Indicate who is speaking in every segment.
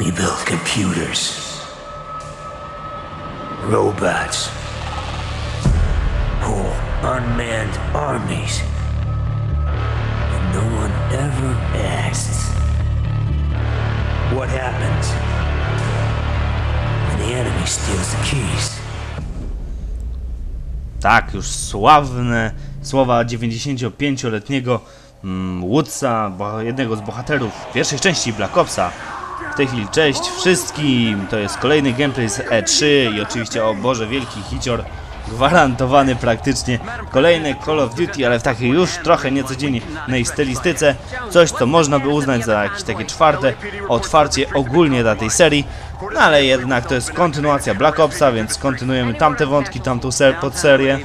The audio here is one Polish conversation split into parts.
Speaker 1: We build computers, robots, whole unmanned armies. And no one ever asks what happens when the enemy steals the keys.
Speaker 2: Tak, już sławne słowa 95-letniego mm, Woodsa, jednego z bohaterów pierwszej części Black Opsa. Tej chwili cześć wszystkim, to jest kolejny gameplay z E3 i oczywiście, o Boże, wielki hicior, gwarantowany praktycznie. Kolejny Call of Duty, ale w takiej już trochę niecodziennej stylistyce. Coś, co można by uznać za jakieś takie czwarte otwarcie ogólnie dla tej serii. No ale jednak to jest kontynuacja Black Opsa, więc kontynuujemy tamte wątki, tamtą ser podserię.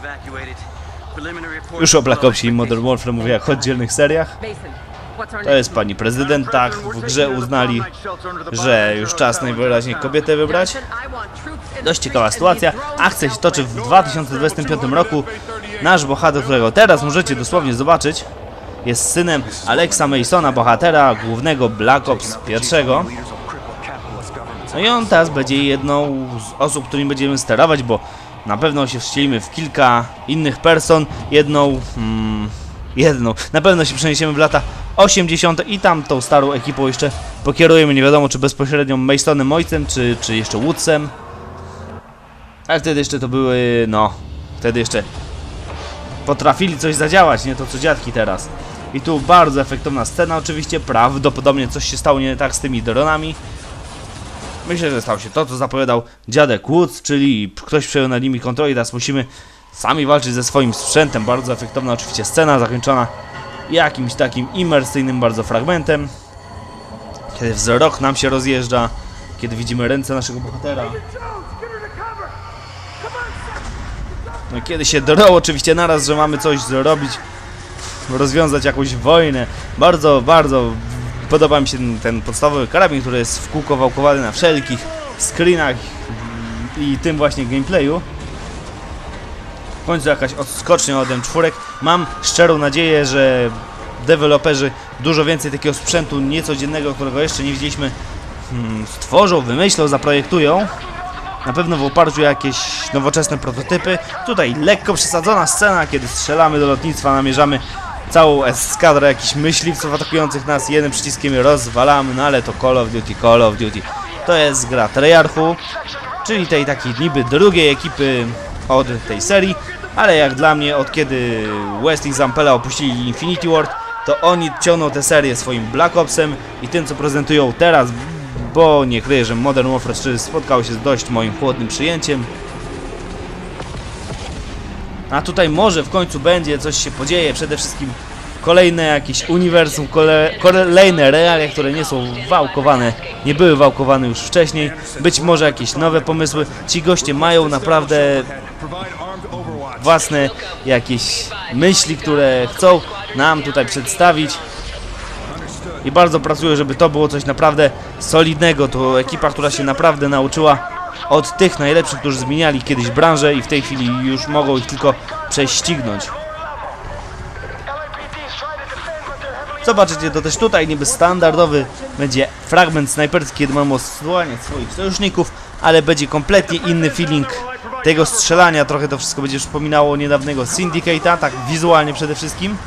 Speaker 2: Już o Black Opsie i Modern Warfare mówię jak o oddzielnych seriach. To jest pani prezydent, tak, w grze uznali, że już czas najwyraźniej kobietę wybrać. Dość ciekawa sytuacja. Akcja się toczy w 2025 roku. Nasz bohater, którego teraz możecie dosłownie zobaczyć, jest synem Alexa Masona, bohatera głównego Black Ops I. No i on teraz będzie jedną z osób, którymi będziemy sterować, bo na pewno się wcielimy w kilka innych person. Jedną, hmm, jedną. Na pewno się przeniesiemy w lata 80. i tam tą starą ekipą jeszcze pokierujemy. Nie wiadomo, czy bezpośrednio Masonem ojcem, czy, czy jeszcze Woodsem. Ale wtedy jeszcze to były, no, wtedy jeszcze potrafili coś zadziałać, nie to co dziadki teraz. I tu bardzo efektowna scena oczywiście, prawdopodobnie coś się stało nie tak z tymi dronami. Myślę, że stało się to, co zapowiadał dziadek Woods, czyli ktoś przejął nad nimi kontrolę i teraz musimy sami walczyć ze swoim sprzętem. Bardzo efektowna oczywiście scena, zakończona jakimś takim imersyjnym bardzo fragmentem. Kiedy wzrok nam się rozjeżdża, kiedy widzimy ręce naszego bohatera. No kiedy się drą oczywiście naraz, że mamy coś zrobić, rozwiązać jakąś wojnę. Bardzo, bardzo podoba mi się ten, ten podstawowy karabin, który jest w kółko wałkowany na wszelkich screenach i tym właśnie gameplayu. W końcu jakaś odskocznia od M4. Mam szczerą nadzieję, że deweloperzy dużo więcej takiego sprzętu niecodziennego, którego jeszcze nie widzieliśmy, hmm, stworzą, wymyślą, zaprojektują. Na pewno w oparciu o jakieś nowoczesne prototypy. Tutaj lekko przesadzona scena, kiedy strzelamy do lotnictwa, namierzamy całą eskadrę jakichś myśliwców atakujących nas jednym przyciskiem rozwalamy, no ale to Call of Duty, Call of Duty. To jest gra Treyarchu, czyli tej takiej niby drugiej ekipy od tej serii, ale jak dla mnie od kiedy West i Zampella opuścili Infinity Ward, to oni ciągną tę serię swoim Black Opsem i tym co prezentują teraz, bo nie kryję, że Modern Warfare 3 spotkało się z dość moim chłodnym przyjęciem. A tutaj może w końcu będzie, coś się podzieje, przede wszystkim kolejne jakieś uniwersum, kole, kolejne realia, które nie są wałkowane, nie były wałkowane już wcześniej, być może jakieś nowe pomysły. Ci goście mają naprawdę własne jakieś myśli, które chcą nam tutaj przedstawić i bardzo pracuję, żeby to było coś naprawdę solidnego. To ekipa, która się naprawdę nauczyła od tych najlepszych, którzy zmieniali kiedyś branżę i w tej chwili już mogą ich tylko prześcignąć. Zobaczycie to też tutaj, niby standardowy będzie fragment snajperski, kiedy mamy osłaniać swoich sojuszników, ale będzie kompletnie inny feeling tego strzelania. Trochę to wszystko będzie przypominało niedawnego Syndicate'a, tak wizualnie przede wszystkim.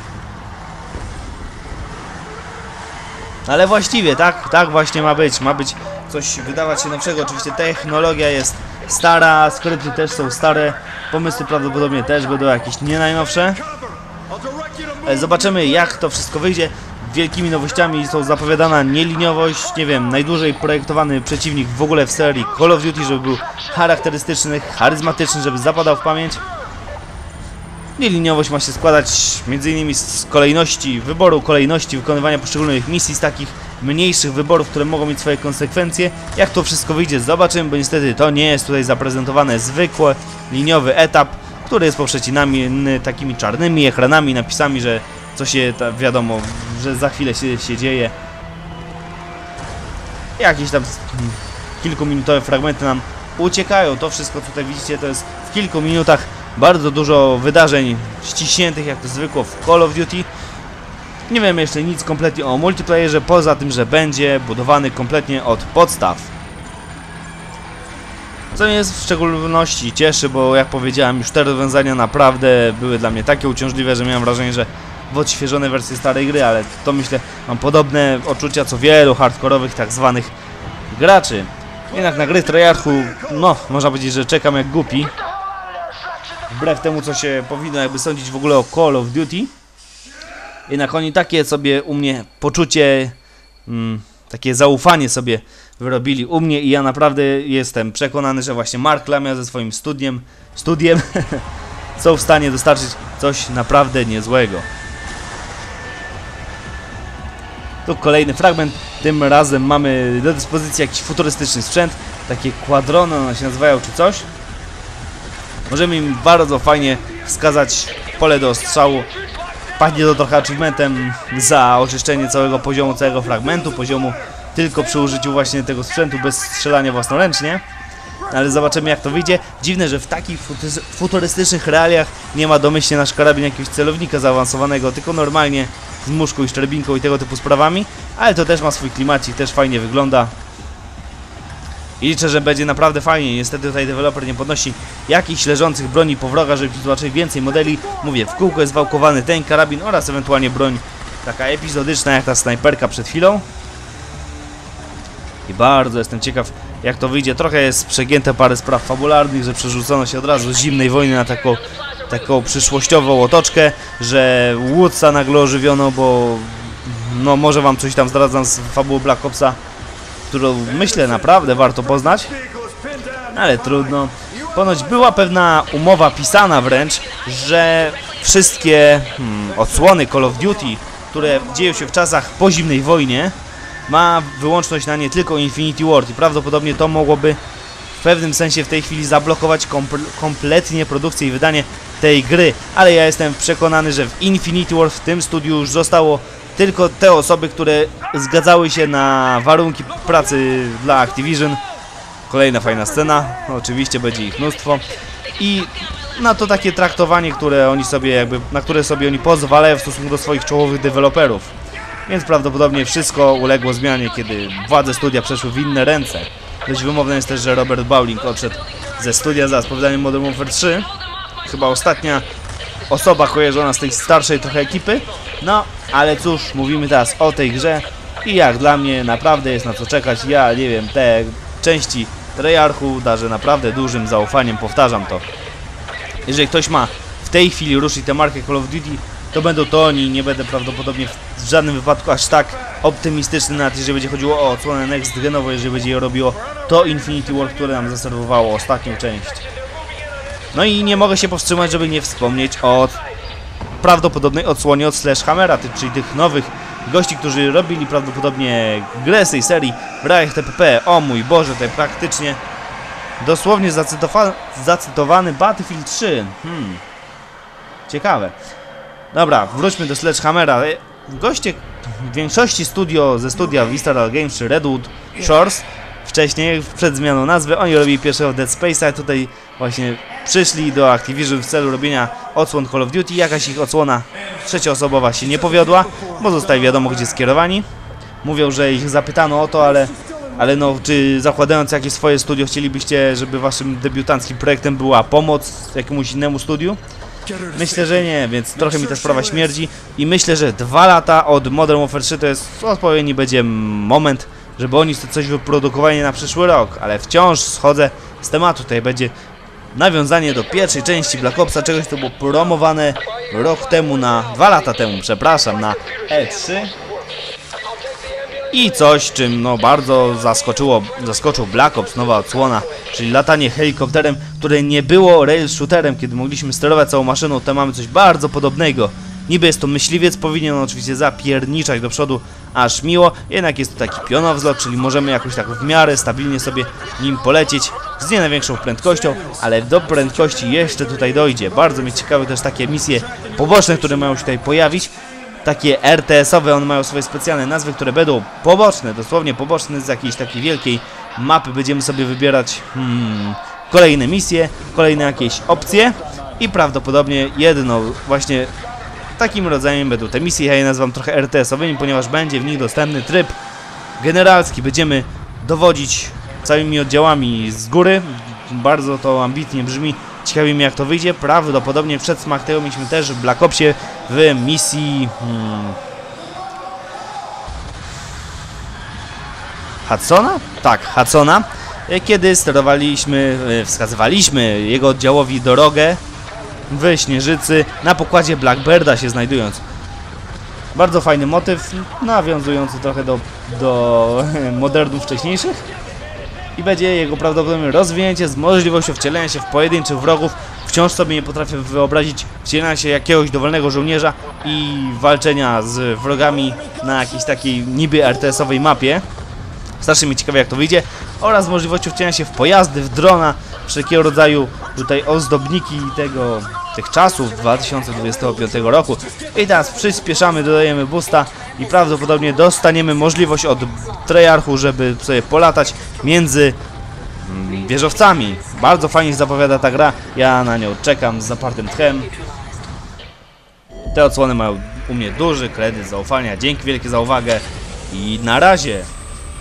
Speaker 2: Ale właściwie, tak, tak właśnie ma być. Ma być coś wydawać się nowszego. Oczywiście technologia jest stara, skrypty też są stare, pomysły prawdopodobnie też będą jakieś nie najnowsze. E, Zobaczymy jak to wszystko wyjdzie. Wielkimi nowościami są zapowiadana nieliniowość, nie wiem, najdłużej projektowany przeciwnik w ogóle w serii Call of Duty, żeby był charakterystyczny, charyzmatyczny, żeby zapadał w pamięć. Nieliniowość ma się składać m.in. z kolejności, wyboru kolejności wykonywania poszczególnych misji, z takich mniejszych wyborów, które mogą mieć swoje konsekwencje. Jak to wszystko wyjdzie, zobaczymy, bo niestety to nie jest tutaj zaprezentowane zwykły liniowy etap, który jest poprzecinany takimi czarnymi ekranami, napisami, że co się ta, wiadomo, że za chwilę się, się dzieje. Jakieś tam kilkuminutowe fragmenty nam uciekają. To wszystko, co tutaj widzicie, to jest w kilku minutach bardzo dużo wydarzeń ściśniętych, jak to zwykło w Call of Duty. Nie wiemy jeszcze nic kompletnie o multiplayerze, poza tym, że będzie budowany kompletnie od podstaw. Co mnie w szczególności cieszy, bo jak powiedziałem, już te rozwiązania naprawdę były dla mnie takie uciążliwe, że miałem wrażenie, że w odświeżonej wersji starej gry, ale to myślę, mam podobne odczucia co wielu hardkorowych tak zwanych graczy. Jednak na gry Treyarchu, no, można powiedzieć, że czekam jak głupi. Wbrew temu, co się powinno jakby sądzić w ogóle o Call of Duty. Jednak oni takie sobie u mnie poczucie, mm, takie zaufanie sobie wyrobili u mnie i ja naprawdę jestem przekonany, że właśnie Mark Lamia ze swoim studiem, studiem są w stanie dostarczyć coś naprawdę niezłego. Tu kolejny fragment, tym razem mamy do dyspozycji jakiś futurystyczny sprzęt, takie kwadrony one się nazywają czy coś. Możemy im bardzo fajnie wskazać pole do strzału. Pachnie to trochę achievementem za oczyszczenie całego poziomu, całego fragmentu, poziomu tylko przy użyciu właśnie tego sprzętu bez strzelania własnoręcznie. Ale zobaczymy jak to wyjdzie. Dziwne, że w takich futu- futurystycznych realiach nie ma domyślnie nasz karabin jakiegoś celownika zaawansowanego, tylko normalnie z muszką i szczerbinką i tego typu sprawami. Ale to też ma swój klimacik, też fajnie wygląda. I liczę, że będzie naprawdę fajnie. Niestety tutaj deweloper nie podnosi jakichś leżących broni po wroga, żeby zobaczyć więcej modeli. Mówię, w kółko jest wałkowany ten karabin oraz ewentualnie broń taka epizodyczna jak ta snajperka przed chwilą. I bardzo jestem ciekaw jak to wyjdzie. Trochę jest przegięte parę spraw fabularnych, że przerzucono się od razu z zimnej wojny na taką, taką przyszłościową otoczkę, że Woodsa nagle ożywiono, bo no może wam coś tam zdradzam z fabuły Black Opsa, którą myślę naprawdę warto poznać, ale trudno. Ponoć była pewna umowa pisana wręcz, że wszystkie hmm, odsłony Call of Duty, które dzieją się w czasach po zimnej wojnie, ma wyłączność na nie tylko Infinity Ward i prawdopodobnie to mogłoby w pewnym sensie w tej chwili zablokować komple kompletnie produkcję i wydanie tej gry, ale ja jestem przekonany, że w Infinity Ward w tym studiu już zostało tylko te osoby, które zgadzały się na warunki pracy dla Activision. Kolejna fajna scena, oczywiście będzie ich mnóstwo i na to takie traktowanie, które oni sobie jakby, na które sobie oni pozwalają w stosunku do swoich czołowych deweloperów. Więc prawdopodobnie wszystko uległo zmianie, kiedy władze studia przeszły w inne ręce. Dość wymowne jest też, że Robert Bowling odszedł ze studia za spowodaniem Modern Warfare 3. Chyba ostatnia osoba kojarzona z tej starszej trochę ekipy. No, ale cóż, mówimy teraz o tej grze i jak dla mnie naprawdę jest na co czekać. Ja nie wiem, te części Treyarchu darzę naprawdę dużym zaufaniem, powtarzam to. Jeżeli ktoś ma w tej chwili ruszyć tę markę Call of Duty, to będą to oni. Nie będę prawdopodobnie w żadnym wypadku aż tak optymistyczny, nawet jeżeli będzie chodziło o odsłonę next genowo, jeżeli będzie je robiło to Infinity War, które nam zaserwowało ostatnią część. No i nie mogę się powstrzymać, żeby nie wspomnieć o prawdopodobnej odsłonie od Slashhammera, ty- czyli tych nowych gości, którzy robili prawdopodobnie grę z tej serii w realiach TPP. O mój Boże, to praktycznie dosłownie zacytowa- zacytowany Battlefield 3. Hmm. Ciekawe. Dobra, wróćmy do Sledgehammera. Goście w większości studio ze studia Visceral Games czy Redwood Shores wcześniej, przed zmianą nazwy, oni robili pierwszego Dead Space'a, tutaj właśnie przyszli do Activision w celu robienia odsłon Call of Duty. Jakaś ich odsłona trzecioosobowa się nie powiodła, bo zostali wiadomo gdzie skierowani. Mówią, że ich zapytano o to, ale, ale no, czy zakładając jakieś swoje studio chcielibyście, żeby waszym debiutanckim projektem była pomoc jakiemuś innemu studiu? Myślę, że nie, więc trochę mi ta sprawa śmierdzi i myślę, że dwa lata od Modern Warfare 3 to jest odpowiedni będzie moment, żeby oni sobie coś wyprodukowali na przyszły rok, ale wciąż schodzę z tematu, tutaj będzie nawiązanie do pierwszej części Black Opsa, czegoś co było promowane rok temu na, dwa lata temu, przepraszam, na E3 i coś, czym no bardzo zaskoczyło, zaskoczył Black Ops, nowa odsłona, czyli latanie helikopterem, które nie było rail shooterem, kiedy mogliśmy sterować całą maszyną, to mamy coś bardzo podobnego. Niby jest to myśliwiec, powinien on oczywiście zapierniczać do przodu aż miło, jednak jest to taki pionowzlot, czyli możemy jakoś tak w miarę stabilnie sobie nim polecieć z nie największą prędkością, ale do prędkości jeszcze tutaj dojdzie. Bardzo mnie ciekawe też takie misje poboczne, które mają się tutaj pojawić takie RTS-owe, one mają swoje specjalne nazwy, które będą poboczne, dosłownie poboczne z jakiejś takiej wielkiej mapy. Będziemy sobie wybierać hmm, kolejne misje, kolejne jakieś opcje i prawdopodobnie jedną właśnie Takim rodzajem będą te misje, ja je nazywam trochę RTS-owymi, ponieważ będzie w nich dostępny tryb generalski. Będziemy dowodzić całymi oddziałami z góry. Bardzo to ambitnie brzmi. Ciekawi mnie jak to wyjdzie. Prawdopodobnie przed smak tego mieliśmy też w Black Opsie w misji... Hmm, Hudsona? Tak, Hudsona. Kiedy sterowaliśmy, e, wskazywaliśmy jego oddziałowi drogę w Śnieżycy na pokładzie Blackbirda się znajdując. Bardzo fajny motyw, nawiązujący trochę do, do modernów wcześniejszych. I będzie jego prawdopodobnie rozwinięcie z możliwością wcielenia się w pojedynczych wrogów. Wciąż sobie nie potrafię wyobrazić wcielenia się jakiegoś dowolnego żołnierza i walczenia z wrogami na jakiejś takiej niby RTS-owej mapie. Strasznie mnie ciekawie jak to wyjdzie. Oraz możliwością wcielenia się w pojazdy, w drona, wszelkiego rodzaju tutaj ozdobniki tego, tych czasów 2025 roku. I teraz przyspieszamy, dodajemy boosta i prawdopodobnie dostaniemy możliwość od Treyarchu, żeby sobie polatać między mm, wieżowcami. Bardzo fajnie zapowiada ta gra, ja na nią czekam z zapartym tchem. Te odsłony mają u mnie duży kredyt zaufania. Dzięki wielkie za uwagę i na razie.